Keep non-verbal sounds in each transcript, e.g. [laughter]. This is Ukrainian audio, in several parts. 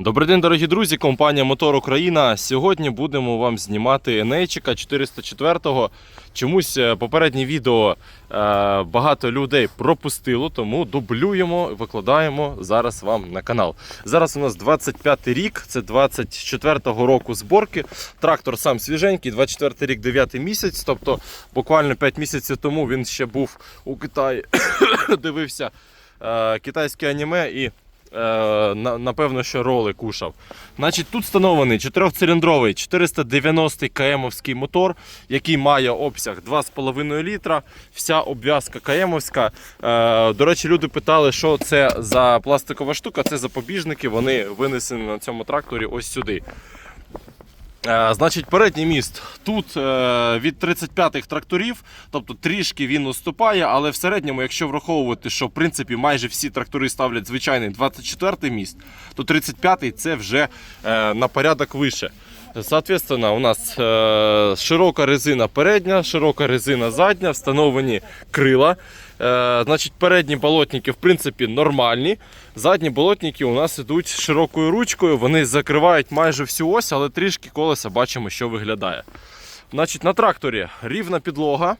Добрий день, дорогі друзі, компанія Мотор Україна. Сьогодні будемо вам знімати Енейчика 404-го. Чомусь е, попереднє відео е, багато людей пропустило, тому дублюємо, викладаємо зараз вам на канал. Зараз у нас 25 рік, це 24-го року зборки. Трактор сам свіженький, 24 рік, 9 місяць. Тобто буквально 5 місяців тому він ще був у Китаї, [coughs] дивився е, китайське аніме і. Е, на- напевно, що роли кушав. Значить, тут встановлений 4-циліндровий 490 кмовський мотор, який має обсяг 2,5 літра. Вся обв'язка кмовська. Е, до речі, люди питали, що це за пластикова штука. Це запобіжники. Вони винесені на цьому тракторі ось сюди. Е, Значить, передній міст тут е, від 35-х тракторів, тобто трішки він уступає, але в середньому, якщо враховувати, що в принципі майже всі трактори ставлять звичайний 24-й міст, то 35-й це вже е, на порядок вище. Соответственно, у нас широка резина передня, широка резина задня, встановлені крила. Е, значить, передні болотники в принципі нормальні. Задні болотники у нас йдуть широкою ручкою, вони закривають майже всю ось, але трішки колеса бачимо, що виглядає. Значить, на тракторі рівна підлога.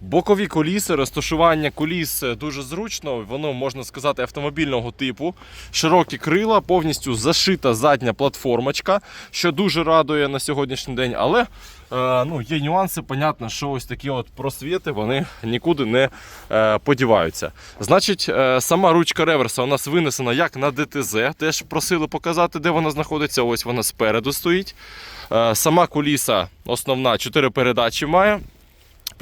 Бокові коліси, розташування коліс е, дуже зручно, воно можна сказати автомобільного типу. Широкі крила, повністю зашита задня платформочка, що дуже радує на сьогоднішній день. Але е, ну, є нюанси, понятно, що ось такі от просвіти вони нікуди не е, подіваються. Значить, сама ручка реверса у нас винесена як на ДТЗ. Теж просили показати, де вона знаходиться. Ось вона спереду стоїть. Сама куліса основна 4 передачі має.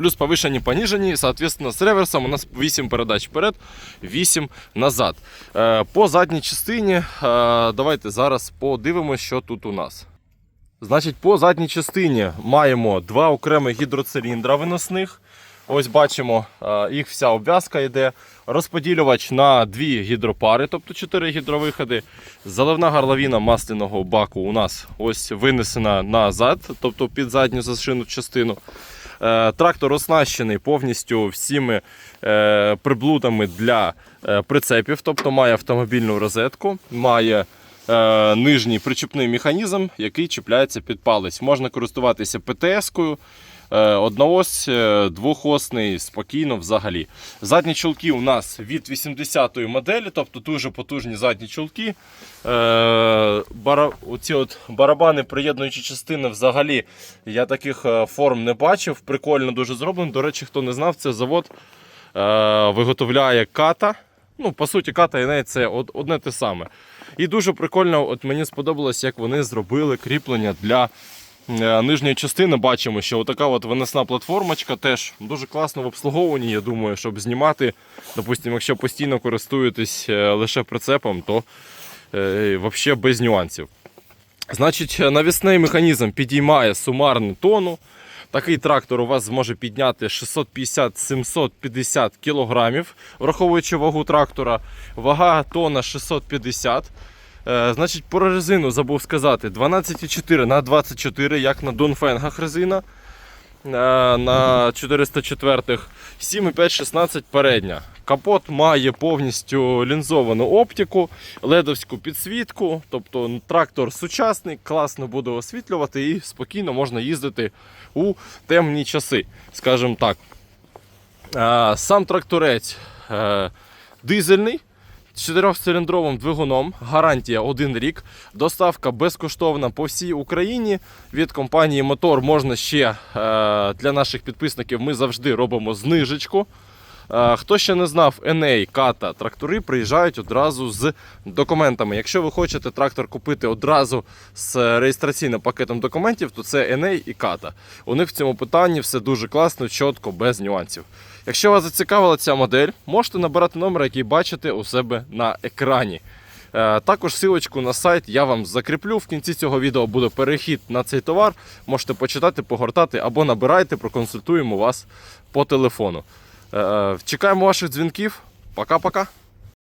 Плюс повишені, поніжені, соответственно, з реверсом у нас 8 передач вперед, 8 назад. Е, По задній частині е, давайте зараз подивимося, що тут у нас. Значить, по задній частині маємо два окремі гідроциліндра виносних. Ось бачимо, е, їх вся обв'язка йде. Розподілювач на дві гідропари, тобто 4 гідровиходи. Заливна горловина масляного баку у нас ось винесена назад, тобто під задню зашину частину. Е, Трактор оснащений повністю всіми е, приблудами для е, прицепів, тобто має автомобільну розетку, має нижній причепний механізм, який чіпляється під палець. Можна користуватися ПТС-кою. Е, Одноось, е, двохосний, спокійно взагалі. Задні чулки у нас від 80-ї моделі, тобто дуже потужні задні чулки. Е, оці от барабани, приєднуючі частини, взагалі я таких форм не бачив. Прикольно дуже зроблено. До речі, хто не знав, це завод виготовляє ката. Ну, по суті, ката і неї це одне те саме. І дуже прикольно, от мені сподобалось, як вони зробили кріплення для е, нижньої частини. Бачимо, що отака от виносна платформочка теж дуже класно в обслуговуванні. Я думаю, щоб знімати, допустимо, якщо постійно користуєтесь е, лише прицепом, то е, взагалі без нюансів. Значить, навісний механізм підіймає сумарну тону. Такий трактор у вас зможе підняти 650-750 кг, враховуючи вагу трактора. Вага тона 650 Е, Значить, про резину забув сказати: 12,4 на 24, як на Донфенгах резина. Е, На 404 7,5 16 передня. Капот має повністю лінзовану оптику, ледовську підсвітку. Тобто трактор сучасний, класно буде освітлювати і спокійно можна їздити у темні часи, скажімо так. Е, Сам тракторець е, дизельний. З 4-циліндровим двигуном, гарантія 1 рік, доставка безкоштовна по всій Україні. Від компанії Мотор можна ще е, для наших підписників. Ми завжди робимо знижечку. Е, Хто ще не знав, NA, ката, трактори приїжджають одразу з документами. Якщо ви хочете трактор купити одразу з реєстраційним пакетом документів, то це NA і ката. У них в цьому питанні все дуже класно, чітко, без нюансів. Якщо вас зацікавила ця модель, можете набирати номер, який бачите у себе на екрані. Е, Також силочку на сайт я вам закріплю. В кінці цього відео буде перехід на цей товар. Можете почитати, погортати або набирайте, проконсультуємо вас по телефону. Е, Чекаємо ваших дзвінків. Пока-пока.